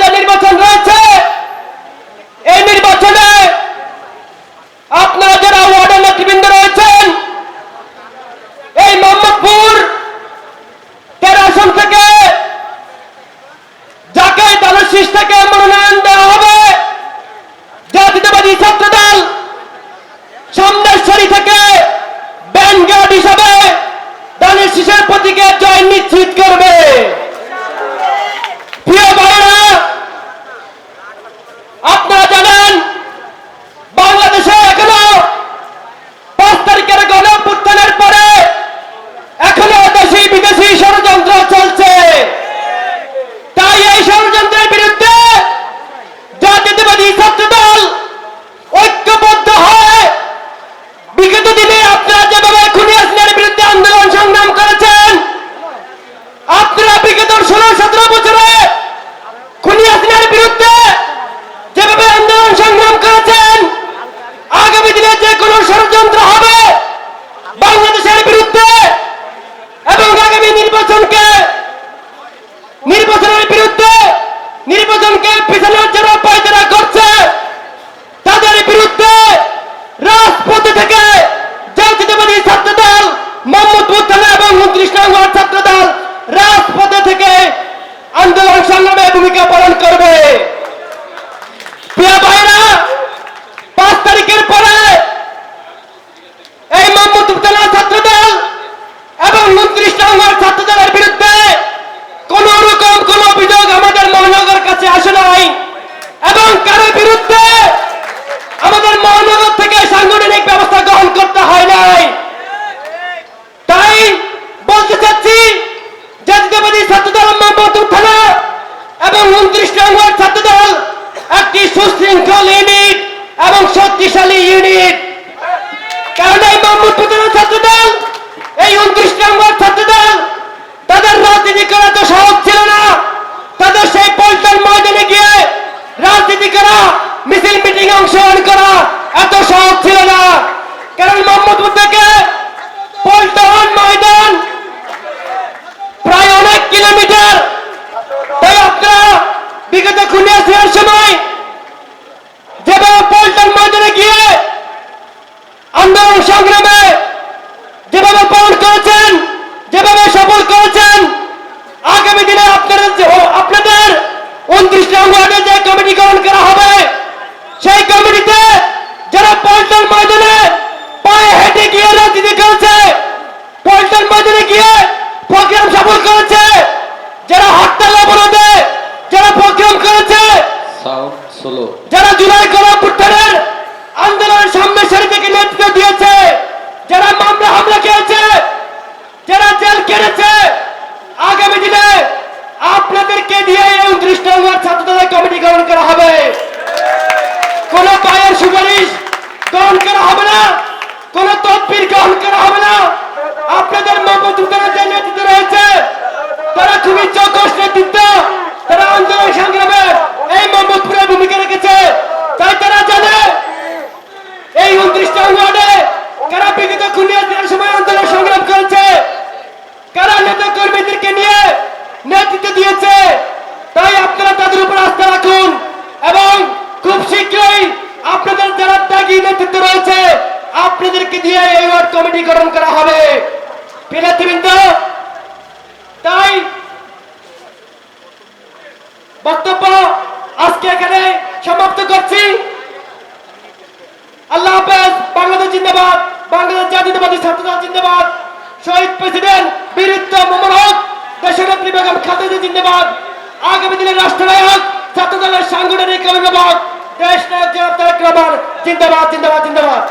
যে নির্বাচন রয়েছে। এই নির্বাচনে আপনারা যারা ওয়ার্ডের নেতৃবৃন্দ রয়েছেন, এই মোহাম্মদপুর আসন থেকে যাকে শীষ থেকে মনোনয়ন দেওয়া হবে, জাতীয়তাবাদী ছাত্র দল সামনেশ্বরী থেকে ব্যানগার্ড হিসাবে প্রতীকে জয় নিশ্চিত করবে প্রিয় ভাইরা আপনারা জানেন বাংলাদেশে এখনও পাঁচ তারিখের গণঅভ্যুত্থানের পরে এখনও দেশি বিদেশি ষড়যন্ত্র চলছে তাই এই ষড়যন্ত্রের বিরুদ্ধে জাতীয়তাবাদী ছাত্র দল ঐক্যবদ্ধ হয়ে বিগত দিনে আপনারা যেভাবে খুনি হাসিনার বিরুদ্ধে আন্দোলন সংগ্রাম করেছেন, আপনারা বিগত ষোলো, সতেরো বছরে খুনি হাসিনার বিরুদ্ধে যেভাবে আন্দোলন সংগ্রাম করেছেন, আগামী দিনে যে কোনো ষড়যন্ত্র হবে বাংলাদেশের বিরুদ্ধে এবং আগামী নির্বাচনকে, নির্বাচনের বিরুদ্ধে নির্বাচনকে পিছনের জন্য পায়তারা করছে তাদের বিরুদ্ধে রাজপথে থেকে জাতীয়তাবাদী ছাত্র দল মোহাম্মদপুর থানা এবং উনত্রিশ নং ওয়ার্ড ছাত্র দল রাজপথে থেকে সংগ্রামে ভূমিকা পালন করবে। প্রিয় ভাইরা, পাঁচ তারিখের পরে এই থানা ছাত্র দল এবং উনত্রিশ নং ওয়ার্ড ছাত্র দলের বিরুদ্ধে কোন রকম কোন অভিযোগ আমাদের মহানগর কাছে আসে নাই এবং কারোর বিরুদ্ধে আমাদের মহানগর থেকে সাংগঠনিক ব্যবস্থা গ্রহণ করতে হয় নাই তাই বলতে চাচ্ছি জাতীয়তাবাদী ছাত্রদল মোহাম্মদপুর থানা এবং উনত্রিশ নং ওয়ার্ড ছাত্রদল একটি সুশৃঙ্খল ইউনিট এবং শক্তিশালী ইউনিট। কারণ এই মোহাম্মদপুর ছাত্র ছাত্রদল, এই উনত্রিশ নম্বর ছাত্রদল, তাদের রাজনীতি করা তো সহজ ছিল না। তাদের সেই পল্টন ময়দানে গিয়ে রাজনীতি করা, মিছিল মিটিং অংশগ্রহণ করা এত সহজ ছিল না। কারণ মোহাম্মদপুর থেকে পল্টন ময়দান প্রায় অনেক কিলোমিটার তাই আপনারা বিগত খুনিয়া ছিয়ার সময় যেভাবে পল্টন ময়দানে গিয়ে আন্দোলন সংগ্রামে যেভাবে পালন করেছেন, যেভাবে সফল করেছেন, আগামী দিনে আপনাদের আপনাদের উনত্রিশ ওয়ার্ডে যে কমিটি করা হবে, সেই কমিটিতে যারা পল্টন ময়দানে পায়ে হেঁটে গিয়ে রাজনীতি করেছে, পল্টন ময়দানে গিয়ে প্রোগ্রাম সফল করেছে, যারা হরতাল অবরোধে যারা প্রোগ্রাম করেছে সাউন্ড সোলো। কেটেছে আগামী দিনে আপনাদেরকে দিয়ে এই উনত্রিশ নম্বর ছাত্রদের কমিটি গ্রহণ করা হবে কোন পায়ের সুপারিশ গ্রহণ করা হবে না কোন তদবির গ্রহণ করা হবে না আপনাদের মমতুতারা যে নেতৃত্ব রয়েছে তারা খুবই চৌকস নেতৃত্ব তারা আন্দোলন সংগ্রামে এই মোহাম্মদপুরে ভূমিকা রেখেছে তাই তারা জানে এই উনত্রিশটা ওয়ার্ডে কারা বিগত খুনিয়া দিনের সময় আন্দোলন সংগ্রাম করেছে কারা নেতা কর্মীদেরকে নিয়ে নেতৃত্ব দিয়েছে, তাই আপনারা তাদের উপর আস্থা রাখুন এবং খুব শীঘ্রই আপনাদের যারা ত্যাগী নেতৃত্ব রয়েছে, আপনাদেরকে দিয়ে এই ওয়ার্ড কমিটি গঠন করা হবে। প্রিয়বৃন্দ তাই বক্তব্য আজকে এখানে সমাপ্ত করছি। আল্লাহ হাফেজ, বাংলাদেশ জিন্দাবাদ, বাংলাদেশ জাতীয়তাবাদী ছাত্রদল জিন্দাবাদ। শহীদ প্রেসিডেন্ট বীরত্ব মোমন হক দেশনেত্রী বেগম খালেদা জিন্দাবাদ, আগামী দিনের রাষ্ট্রনায়ক ছাত্রদলের সাংগঠনিক অভিভাবক, দেশ নায়ক জনাব তারেক রহমান, জিন্দাবাদ জিন্দাবাদ জিন্দাবাদ।